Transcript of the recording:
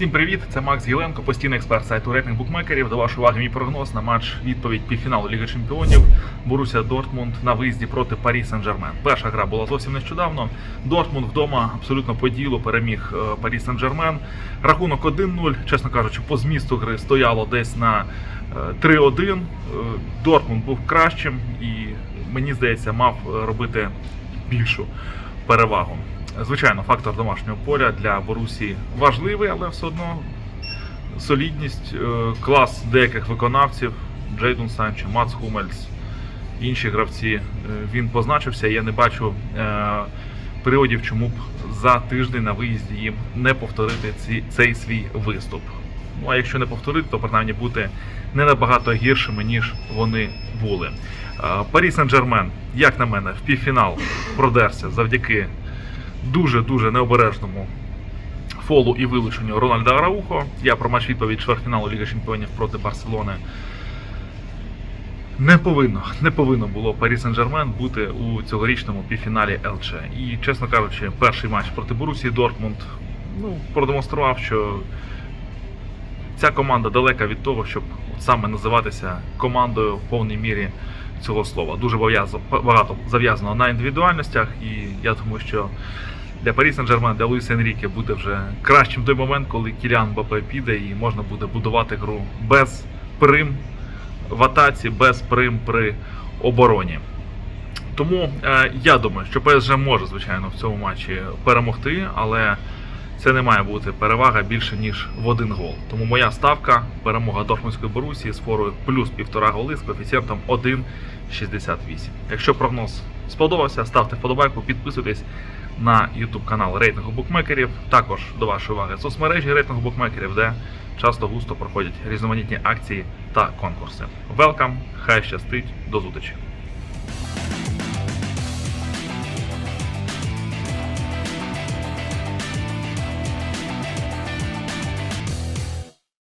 Всім привіт! Це Макс Гіленко, постійний експерт сайту рейтинг букмекерів. До вашої уваги мій прогноз на матч відповідь півфіналу Ліги Чемпіонів Боруся Дортмунд на виїзді проти Парі Сен-Жермен. Перша гра була зовсім нещодавно. Дортмунд вдома абсолютно по ділу переміг е, Парі Сен-Жермен. Рахунок 1-0, чесно кажучи, по змісту гри стояло десь на е, 3-1. Е, Дортмунд був кращим і мені здається мав е, робити більшу перевагу. Звичайно, фактор домашнього поля для Борусі важливий, але все одно солідність, е, клас деяких виконавців, Джейдун Санчо, Мац Хумельс, інші гравці, е, він позначився. Я не бачу е, приводів, чому б за тиждень на виїзді їм не повторити ці, цей свій виступ. Ну а якщо не повторити, то принаймні бути не набагато гіршими, ніж вони були. Парі Сен-Жермен, як на мене, в півфінал продерся завдяки дуже-дуже необережному фолу і вилученню Рональда Араухо. Я про матч відповідь чвертьфіналу Ліги Чемпіонів проти Барселони. Не повинно, не повинно було Парі Сен-Жермен бути у цьогорічному півфіналі ЛЧ. І, чесно кажучи, перший матч проти Борусії Дортмунд ну, продемонстрував, що ця команда далека від того, щоб саме називатися командою в повній мірі цього слова. Дуже багато, зав'язано на індивідуальностях, і я думаю, що для Парі Сен-Жермен, для Луїса Енріке буде вже кращим той момент, коли Кіліан Бапе піде і можна буде будувати гру без прим в атаці, без прим при обороні. Тому е, я думаю, що ПСЖ може, звичайно, в цьому матчі перемогти, але це не має бути перевага більше, ніж в один гол. Тому моя ставка перемога Дортмундської Борусії з форою плюс півтора голи з коефіцієнтом 1,68. Якщо прогноз сподобався, ставте вподобайку, підписуйтесь на YouTube канал рейтингу букмекерів. Також до вашої уваги соцмережі рейтингу букмекерів, де часто густо проходять різноманітні акції та конкурси. Велкам, хай щастить, до зустрічі!